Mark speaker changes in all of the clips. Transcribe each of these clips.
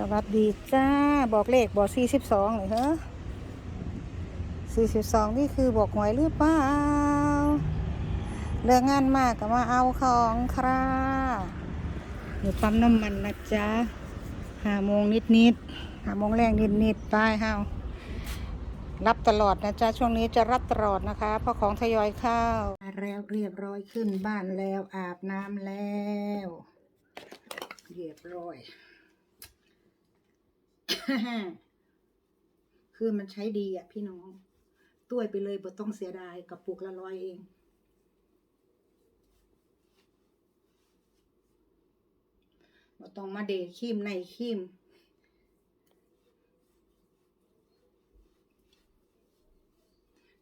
Speaker 1: สวัสดีจ้า บอกเลขบอกสี่สิบสองเลยเหรอสี่สิบสองนี่คือบอกหวยหรือเปล่าเลิกงานมากก็มาเอาของคราอยู่ปั๊มน้ำมันนะจ๊ะห้าโมงนิดนิดๆห้าโมงแรงนิดนิดๆไปเฮารับตลอดนะจ๊ะช่วงนี้จะรับตลอดนะคะเพราะของทยอยเข้ามาแล้วเรียบร้อยขึ้นบ้านแล้วอาบน้ำแล้ว เรียบร้อย คือมันใช้ดีอะ พี่น้องต้วยไปเลยบ่ต้องเสียดายกับปุกละร้อยเอง บ่ต้องมาเดครีมในครีม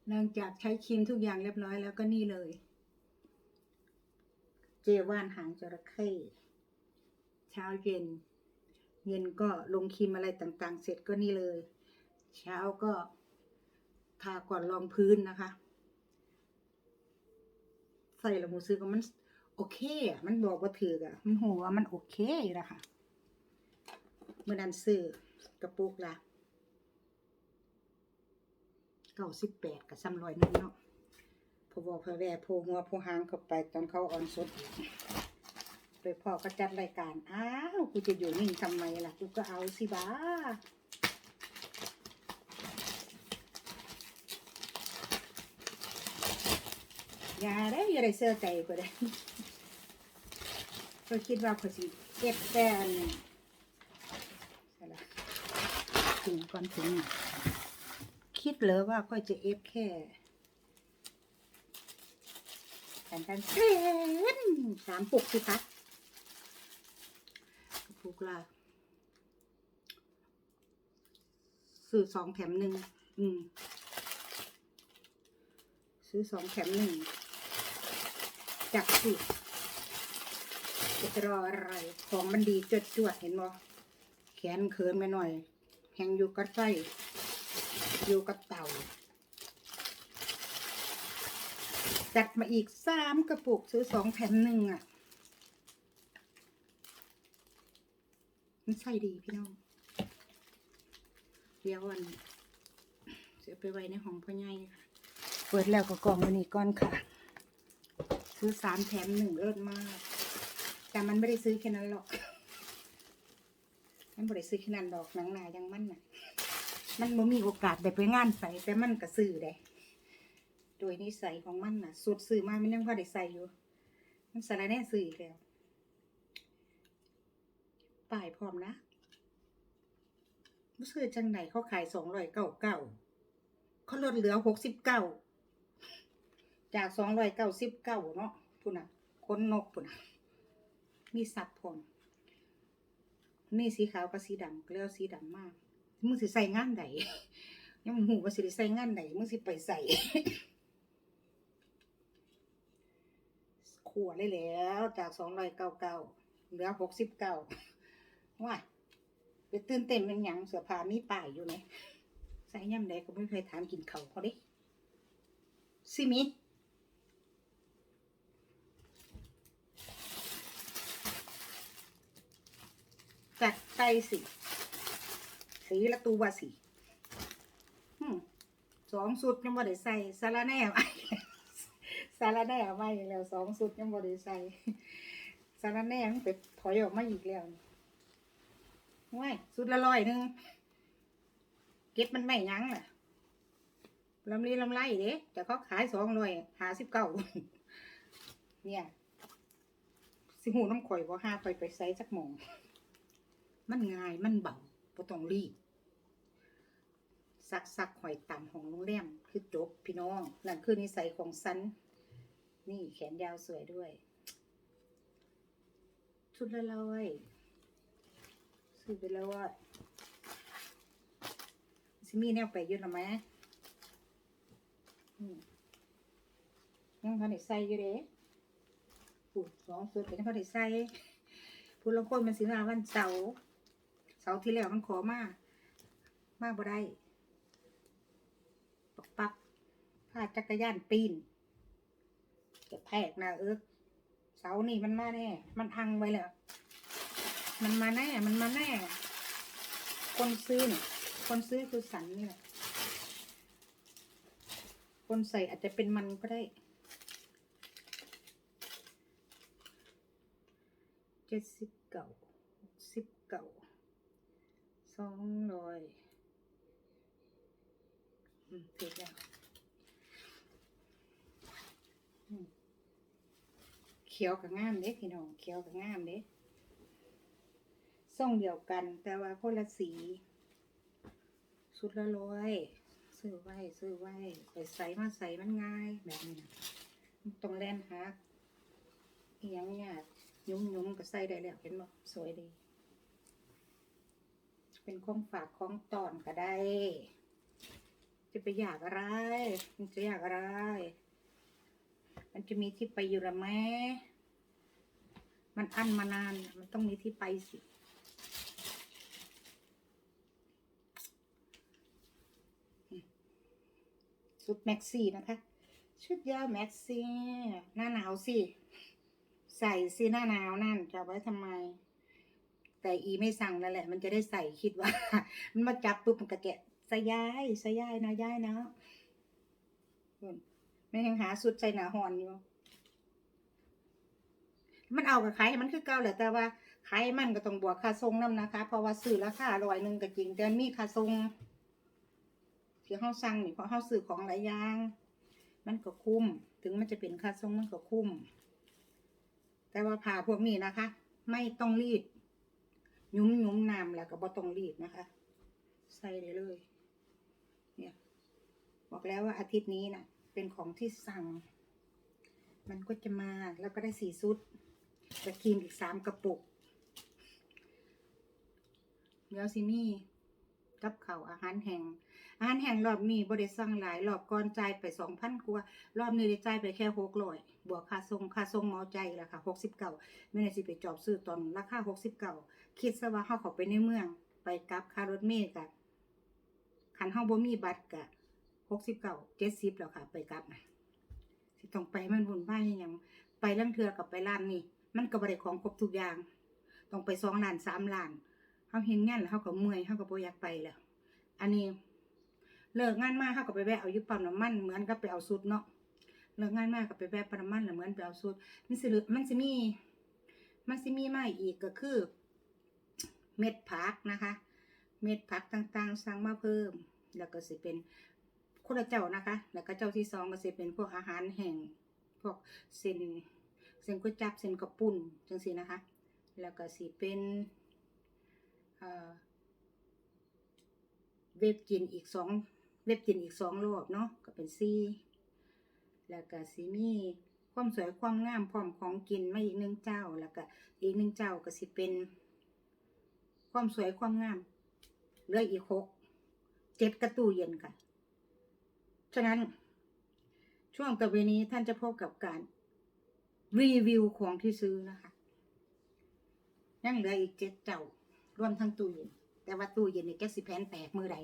Speaker 1: หลังจากใช้ครีมทุกอย่างเรียบร้อยแล้วก็นี่เลย เจว่านหางจระเข้เช้าเย็น เย็นก็ลงครีมอะไรต่างๆ เสร็จก็นี่เลย เช้าก็ทาก่อนรองพื้นนะคะ ใส่ละมูซื้อก็มันโอเคอะมันบอกว่าถืออะ มันหัวมันโอเคอยู่นะคะเมื่อนั้นซื้อกระปุกละเก้าสิบแปดกับซ้ำร้อยนึงเนาะพอบอกพอแว่โพหัวโพหางเข้าไปตอนเขาออนสดอีก ไปพ่อก็จัดรายการ อ้าว กูจะอยู่นิ่งทำไมล่ะ กูก็เอาสิบ้าอย่าได้อย่าได้เสื้อใจกูได้ก็คิดว่าเขาสิเก็บแต่อันใช่ละถึงก่อนถึงคิดเหรอว่าค่อยจะเอฟแค่กันกันเต้นสามปุกสิคะ กระปุกละซื้อสองแถมหนึ่งอืม ซื้อสองแถมหนึ่งจับสิจะรออะไรของมันดีจวดจวดๆเห็นบ่แขนเขินไปหน่อย แหงอยู่กับไส้อยู่กับเต่าจัดมาอีกสามกระปุกซื้อสองแถมหนึ่งอะ มันใช่ดีพี่น้อง เดี๋ยววันเสียไปไว้ในห้องพ่อใหญ่ค่ะ เปิดแล้วก็กล่องวันนี้ก้อนค่ะ ซื้อสามแถมหนึ่งเลิศมาก แต่มันไม่ได้ซื้อแค่นั้นหรอก มันไม่ได้ซื้อแค่นั้นดอกหนังหนายังมั่นน่ะ มันบ่มีโอกาสได้ไปงานใส่แต่มันก็ซื้อได้โดยนิสัยของมันน่ะสุดซื้อมาไมันยังพอได้ใส่อยู่ มันสารแน่ซื้ออีกแล้ว ป้ายพร้อมนะมันซื้อจังไหนเขาขายสองร้อยเก้าเก้าเขาลดเหลือหกสิบเก้าจากสองร้อยเก้าสิบเก้าเนาะพุ่นน่ะคนนกพุ่นน่ะมีสับผมนี่สีขาวกับสีดำก็เรียวสีดำมาก มึงสิใส่งานไหนยังหูว่าสิได้ใส่งานไหนมึงสิไปใส่ขวดเลยแล้ว จากสองร้อยเก้าเก้าเหลือหกสิบเก้า ว่าไปตื่นเต้นเป็นหยังเสื้อผ้ามีป้ายอยู่ไหมใส่ย่ำใดก็ไม่เคยถามกินเขาเขาดิสิมีจัดไก่สิสีละตัวสิอืมสองสุดยังบ่ได้ใส่สาระแน่ไว้สาระแน่ไว้แล้วสองสุดยังบ่ได้ใส่สาระแน่มันไปถอยออกมาอีกแล้ว ว้ายสุดละร้อยหนึ่งเก็บมันไม่ยั้งล่ะลำลีลำไรเด้แต่เขาขายสองร้อยหาสิบเก้าเนี่ยสิหูน้ำข่อยว่าห้าข่อยไปใส่สักหมอง มันง่ายมันเบาบ่ต้องรีบซักซักหอยต่ำของโรงแรมคือจบพี่น้องนั่นคือนิสัยของซันนี่แขนยาวสวยด้วยชุดละร้อย ซื้อไปแล้วว่าสิมีแนวไปอยืดหรือไหมยังพอได้ใส่อยู่เด้ปูสองสุดก็นยังพอได้ใส่พูดลงคนมันสิมาวันเสาร์เสาร์ที่แล้วมันขอมามาบ่ได้ปักปักพาจักรยานปีนจะแทกนะเอิกเสานี่มันมาแน่ มันอังไว้แล้ว มันมาแน่ มันมาแน่ คนซื้อเนี่ย คนซื้อคือสันนี่แหละ คนใส่อาจจะเป็นมันก็ได้ เจ็ดสิบเก่าสิบเก่า สองร้อยอืมถูกแล้วเขียวกับงามเด้พี่น้อง เขียวกับงามเด้ ส่งเดียวกัน แต่ว่าคนละสี สุดละร้อยซื้อไว้ซื้อไว้ไปใส่มาใส่มันง่ายแบบนี้นะต้องแล่นหาอหยังยากยุ่มยุ่มก็ใส่ได้แล้วเห็นบ่สวยดี เป็นของฝากของตอนก็ได้ จะไปอยากอะไร มันจะอยากอะไร มันจะมีที่ไปอยู่ละแม่มันอั้นมานาน มันต้องมีที่ไปสิ ชุดแม็กซี่นะคะ ชุดยาวแม็กซี่หน้าหนาวสิ ใส่สิหน้าหนาวนั่นจะไว้ทำไม แต่อีไม่สั่งนั่นแหละ มันจะได้ใส่คิดว่า มันมาจับปุ๊บมันก็แกะใส่ย้ายใส่ย้ายนะย้ายนะนู่นแม่ยังหาสุดใส่หนาหอนอยู่ มันเอากับขายมันคือเก่าแหละแต่ว่าขายมันก็ต้องบวกค่าทรงน้ำนะคะ เพราะว่าซื้อราคาร้อยหนึ่งก็จริง แต่มีค่าทรง ที่เขาสั่งนี่เพราะเขาซื้อของหลายอย่าง มันก็คุ้ม ถึงมันจะเป็นค่าส่งมันก็คุ้ม แต่ว่าผ่าพวกนี้นะคะ ไม่ต้องรีด ยุ้มยุ้มน้ำแล้วก็บ่ต้องรีดนะคะ ใส่ได้เลย เนี่ย บอกแล้วว่าอาทิตย์นี้นะ่ะ เป็นของที่สั่ง มันก็จะมาแล้วก็ได้สี่ซุดแต่ครีมอีกสามกระปุกเดี๋ยวสิมี่กับเขาวอาหารแห้ง อาหารแห้งรอบนี้บริสั่งหลายรอบก่อนจ่ายไปสองพันกว่ารอบนี้ได้จ่ายไปแค่หกร้อยบวกค่าส่งค่าส่งเมาใจละค่ะหกสิบเก้าไม่ได้สิไปจอบซื้อตอนราคาหกสิบเก้าคิดซะว่าเฮาเข้าไปในเมือง ไปกับค่ารถเมล์กะคันเฮาบ่มีบัตรกะหกสิบเก้าเจ็ดสิบแล้วค่ะ ไปกลับนะสิต้องไปมันวุ่นวายอหยังไปลังเทือกับไปร้านนี่มันก็บ่ได้ของครบทุกอย่าง ต้องไปสองล้านสามล้านเฮาเห็นงานแล้วเฮาก็เมื่อยเฮาก็บ่อยากไปแล้ว อันนี้ เลิกงานมาเขาก็ไปแวะเอายุปั๊มน้ำมันเหมือนกับไปเอาสุดเนาะเลิกงานมาก็ไปแวะปั๊มน้ำมันน่ะเหมือนไปเอาสุดมันสิลืมันสิมี มันสิมีมาอีกก็คือ เม็ดผักนะคะ เม็ดผักต่างๆ สั่งมาเพิ่ม แล้วก็สิเป็นคนละเจ้านะคะ แล้วก็เจ้าที่สองก็สิเป็นพวกอาหารแห้งพวกเส้นเส้นก๋วยจับเส้นกระปุ่นจังซี่นะคะ แล้วก็สิเป็นเอ่อเว็บกินอีกสอง เว็บกินอีกสองรอบเนาะก็เป็นสี่แล้วก็สิมีความสวยความงามพร้อมของกินมาอีกหนึ่งเจ้าแล้วก็อีกหนึ่งเจ้าก็สิเป็น ความสวยความงามเหลืออีกหกเจ็ดกระตู้เย็นค่ะ ฉะนั้นช่วงต่อไปนี้ท่านจะพบกับการรีวิวของที่ซื้อนะคะ ยังเหลืออีกเจ็ดเจ้ารวมทั้งตู้เย็น แต่ว่าตู้เย็นเนี่ยแก๊สสิแพนแตกมือใด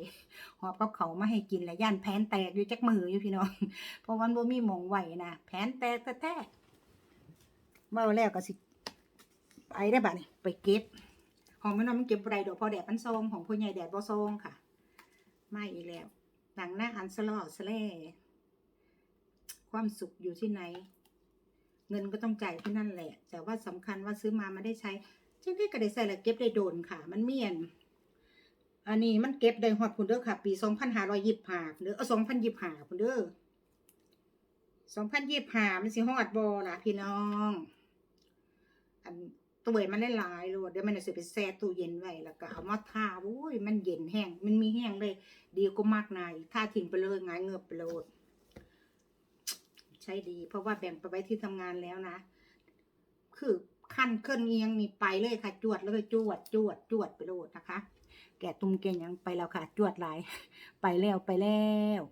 Speaker 1: หอบกับเขามาให้กินแล้วย่านแพนแตกอยู่จักมืออยู่พี่น้อง เพราะวันบ่มีหมองไหวนะแพนแตกแท้เมื่อแล้วก็สิไปได้บัดนี่ไปเก็บของมันนองมันเก็บบ่ได้ดอกพอแดดมันซองของพ่อใหญ่แดดบ่ซองค่ะไม่อีกแล้วหนังหน้าอันสลอสแล่ความสุขอยู่ที่ไหน เงินก็ต้องจ่ายที่นั่นแหละ แต่ว่าสำคัญว่าซื้อมามาได้ใช้จังได้ก็ได้ใส่แล้วเก็บได้โดนค่ะ มันเมียน อันนี้มันเก็บได้ฮอดพุ่นเด้อค่ะ ปีสองพันห้าร้อยยี่สิบห้าเด้อเอาสองพันยี่สิบห้าพุ่นเด้อสองพันยี่สิบห้ามันสิฮอดบ่ล่ะพี่น้อง อันตัวมันหลายๆโลดเดี๋ยวมันจะสิไปแช่ตู้เย็นไว้แล้วก็เอามาทาโอ้ยมันเย็นแห้งมันมีแห้งเลย ดีก็มากนายทาทิ้งไปเลยงายเงือบไปโลดใช้ดี เพราะว่าแบ่งไปไว้ที่ทำงานแล้วนะ คือขั้นเคลื่อนเอียงนี่ไปเลยค่ะ จวดเลยจวดจวดจวดไปโลดนะคะ แกะตุ้มเกยงยังไปแล้วค่ะ จวดหลาย ไปแล้วไปแล้ว